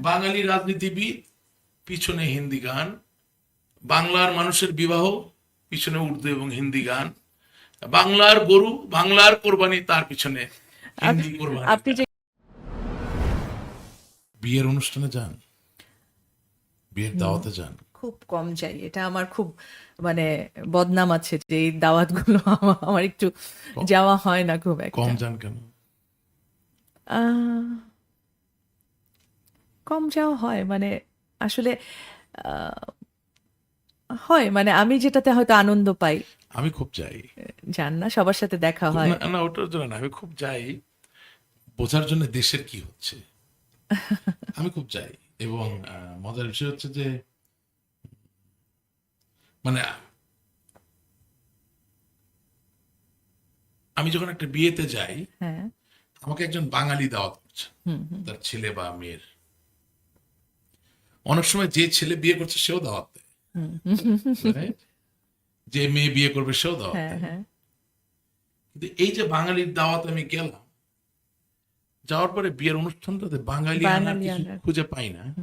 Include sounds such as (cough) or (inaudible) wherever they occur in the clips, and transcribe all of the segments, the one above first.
বাঙালি রাজনীতিবিদ পিছনে হিন্দি গান। বাংলার মানুষের বিবাহ পিছনে উর্দু এবং হিন্দি গান। বাংলার গরু বাংলার কোরবানি তার পিছনে হিন্দি কোরবানি। বিয়ের অনুষ্ঠানে যান? বিয়ের দাওয়াতে যান? খুব কম যাই। এটা আমার খুব মানে বদনাম আছে যে এই দাওয়াতগুলো (laughs) আমা- আমার একটু যাওয়া হয় না খুব একটা। কম যান কেন? কম যাওয়া হয় মানে আসলে হয় মানে আমি যেটাতে হয়তো আনন্দ পাই। আমি খুব যাই। জান না সবার সাথে দেখা হয়। না ওটার জন্য না আমি খুব যাই। বোঝার জন্য দেশের কি হচ্ছে? (laughs) আমি খুব যাই এবং মজার বিষয় হচ্ছে যে মানে আমি যখন একটা বিয়েতে যাই হ্যাঁ। আমাকে একজন বাঙালি দাওয়াত করছে। তার ছেলে বা মেয়ের। অনেক সময় যে ছেলে বিয়ে করছে সেও দাওয়াত দেয়। যে মেয়ে বিয়ে করবে সেও দাওয়াত হ্যাঁ দেয়। হ্যাঁ। কিন্তু এই যে বাঙালির দাওয়াত আমি গেলাম যাওয়ার পরে বিয়ের অনুষ্ঠানটাতে বাঙালি। খুঁজে পাই না।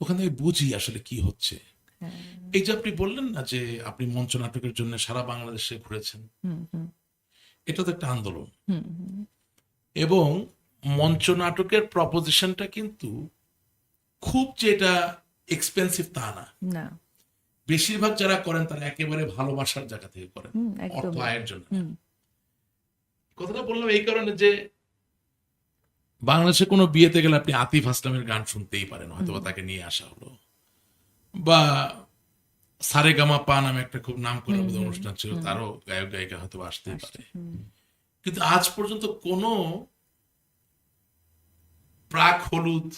ওখান থেকে বুঝি আসলে কি হচ্ছে। হ্যাঁ। এই যে আপনি বললেন না যে আপনি মঞ্চ নাটকের জন্য সারা বাংলাদেশে ঘুরেছেন। এটা তো একটা আন্দোলন। এবং মঞ্চ নাটকের প্রপোজিশনটা কিন্তু খুব যে এটা এক্সপেন্সিভ তা না। বেশিরভাগ যারা করেন তারা একেবারে ভালোবাসার জায়গা থেকে করেন। অর্থ আয়ের জন্য। কথাটা বললাম এই কারণে যে বাংলাদেশে কোনো বিয়েতে গেলে আপনি আতিফ আসলামের গান শুনতেই পারেন হয়তো বা তাকে নিয়ে আসা হলো। বা সারেগামা পা নামে একটা খুব নাম করা অনুষ্ঠান ছিল তারও গায়ক গায়িকা হয়তো বা আসতেই পারে। কিন্তু আজ পর্যন্ত কোনো প্রাক হলুদ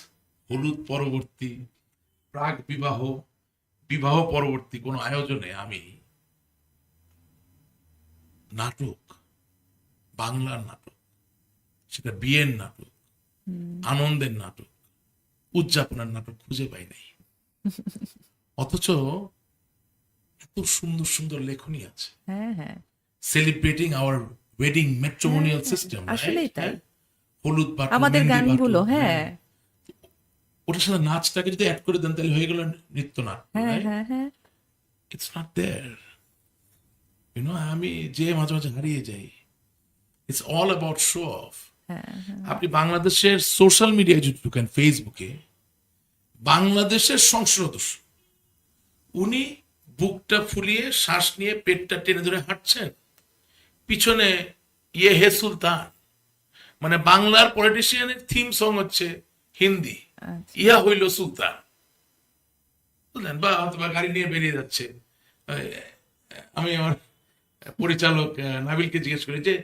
হলুদ পরবর্তী প্রাক বিবাহ বিবাহ পরবর্তী কোনো আয়োজনে আমি নাটক বাংলার নাটক সেটা বিয়ের নাটক আনন্দের নাটক উদযাপনের নাটক খুঁজে পাই নাই। (laughs) অথচ এত সুন্দর সুন্দর লেখনী আছে। হ্যাঁ হ্যাঁ। Celebrating our wedding matrimonial system আসলেই তাই। হলুদ আমাদের গানগুলো হ্যাঁ। ওটার সাথে নাচটাকে যদি অ্যাড করে দেন তাহলে হয়ে গেল নৃত্য নাট্য হ্যাঁ ইটস নট দেয়ার ইউনো আমি যে মাঝে মাঝে হারিয়ে যাই it's all about show off আপনি বাংলাদেশের সোশ্যাল মিডিয়ায় যদি ঢুকেন ফেসবুকে বাংলাদেশের সংসদ সদস্য উনি বুকটা ফুলিয়ে শ্বাস নিয়ে পেটটা টেনে ধরে হাঁটছেন। পিছনে ইয়ে হে সুলতান মানে বাংলার পলিটিশিয়ানের থিম সং হচ্ছে হিন্দি। ইহা হইল সুলতান। বুঝলেন? বা অথবা গাড়ি নিয়ে বেরিয়ে যাচ্ছে। আমি আমার পরিচালক নাবিলকে জিজ্ঞেস করি যে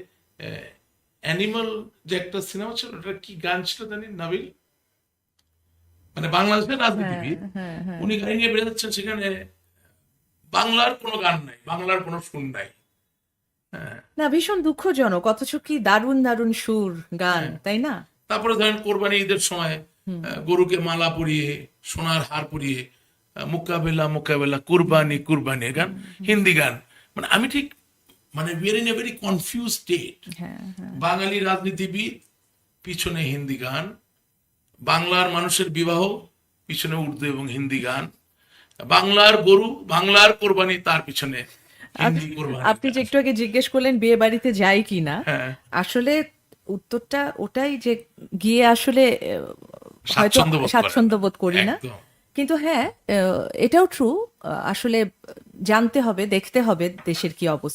অ্যানিমাল যে একটা সিনেমা ছিল ওটা কি গান ছিল জানি নাবিল? মানে বাংলাদেশের রাজনীতিবিদ হ্যাঁ হ্যাঁ। উনি গাড়ি নিয়ে বেরিয়ে যাচ্ছেন সেখানে। বাংলার কোনো গান নাই বাংলার কোনো সুর নাই। হ্যাঁ। না ভীষণ দুঃখজনক অথচ কি দারুণ দারুণ সুর গান হ্যাঁ। তাই না? তারপরে ধরেন কোরবানি ঈদের সময় গরুকে মালা পরিয়ে সোনার হার পরিয়ে মোকাবেলা মোকাবেলা কুরবানি কুরবানি গান হিন্দি গান। মানে আমি ঠিক মানে we're in a very confuse state Bangali রাজনীতিবিদ পিছনে হিন্দি গান। বাংলার মানুষের বিবাহ পিছনে উর্দু এবং হিন্দি গান। বাংলার গরু বাংলার কোরবানি তার পিছনে আপনি যে একটু আগে জিজ্ঞেস করলেন বিয়ে বাড়িতে যাই কি না হ্যাঁ। আসলে উত্তরটা ওটাই যে গিয়ে আসলে হয়তো স্বাচ্ছন্দ্য বোধ করি না। কিন্তু হ্যাঁ এটাও ট্রু আসলে জানতে হবে দেখতে হবে দেশের কি অবস্থা।